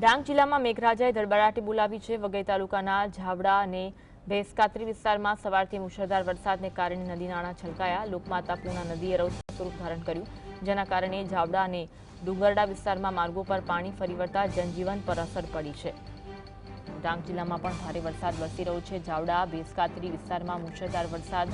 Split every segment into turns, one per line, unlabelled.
ડાંગ જિલ્લામાં મેઘરાજાએ ધડબડાટી બોલાવી છે. વઘઈ તાલુકાના ઝાવડા અને ભેંસકાતરી વિસ્તારમાં સવારથી મુશળધાર વરસાદને કારણે નદી નાળા છલકાયા. લોકમાતા પૂર્ણા નદીએ રૌદ્ર સ્વરૂપ ધારણ કર્યું, જેના કારણે ઝાવડા અને ડુંગરડા વિસ્તારમાં માર્ગો પર પાણી ફરી વળતા જનજીવન પર અસર પડી છે. ડાંગ જિલ્લામાં પણ ભારે વરસાદ વરસી રહ્યો છે. ઝાવડા, ભેંસકાત્રી વિસ્તારમાં મુશળધાર વરસાદ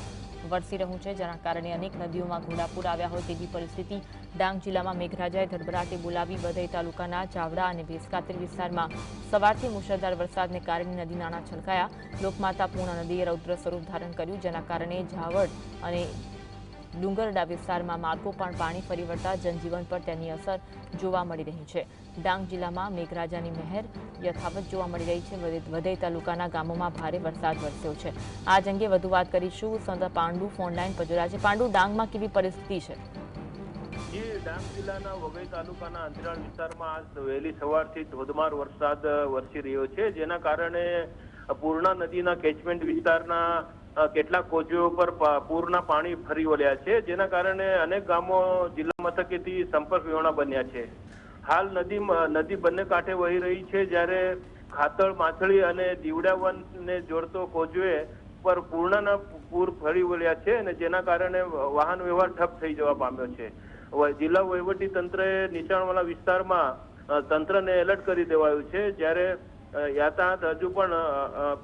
વરસી રહ્યું છે, જેના કારણે અનેક નદીઓમાં ઘોડાપૂર આવ્યા હોય તેવી પરિસ્થિતિ. ડાંગ જિલ્લામાં મેઘરાજાએ ધડબડાટી બોલાવી વધઈ તાલુકાના ચાવડા અને ભેંસકાતરી વિસ્તારમાં સવારથી મુશળધાર વરસાદને કારણે નદી નાણાં છલકાયા. લોકમાતા પૂર્ણ નદીએ રૌદ્ર સ્વરૂપ ધારણ કર્યું, જેના કારણે ઝાવડ અને ડુંગરડા વિસ્તારમાં માર્ગો પણ પાણી ફરી વળતા જનજીવન પર તેની અસર જોવા મળી રહી છે. ડાંગ જિલ્લામાં મેઘરાજાની મહેર યથાવત જોવા મળી રહી છે. વધે- વધઈ તાલુકાના ગામોમાં ભારે વરસાદ વરસ્યો છે. આજ અંગે વધુ વાત કરીશું સંત પાંડુ ફોનલાઈન પર છે. પાંડુ, ડાંગમાં કેવી પરિસ્થિતિ છે?
જી, ડાંગ જિલ્લાના વઘઈ તાલુકાના અંતરાળ વિસ્તારમાં આજ વહેલી સવારથી ધોધમાર વરસાદ વરસી રહ્યો છે. જેના કારણે પૂર્ણા નદીના કેચમેન્ટ વિસ્તારના કેટલાક કોચીઓ પર પૂરના પાણી ફરી વળ્યા છે, જેના કારણે અનેક ગામો જિલ્લા મથકેથી સંપર્ક વિહોણા બન્યા છે. હાલ નદી નદી બંને કાંઠે વહી રહી છે, જ્યારે ખાતળ માછળી અને દીવડાવનને જોડતો કોચવે પર પૂર્ણના પૂર ફરી વળ્યા છે અને જેના કારણે વાહન વ્યવહાર ઠપ થઈ જવા પામ્યો છે. જિલ્લા વહીવટી તંત્રએ નીચાણવાળા વિસ્તારમાં તંત્રને એલર્ટ કરી દેવાયું છે, જ્યારે યાતાયાત હજુ પણ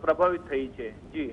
પ્રભાવિત થઈ છે. જી.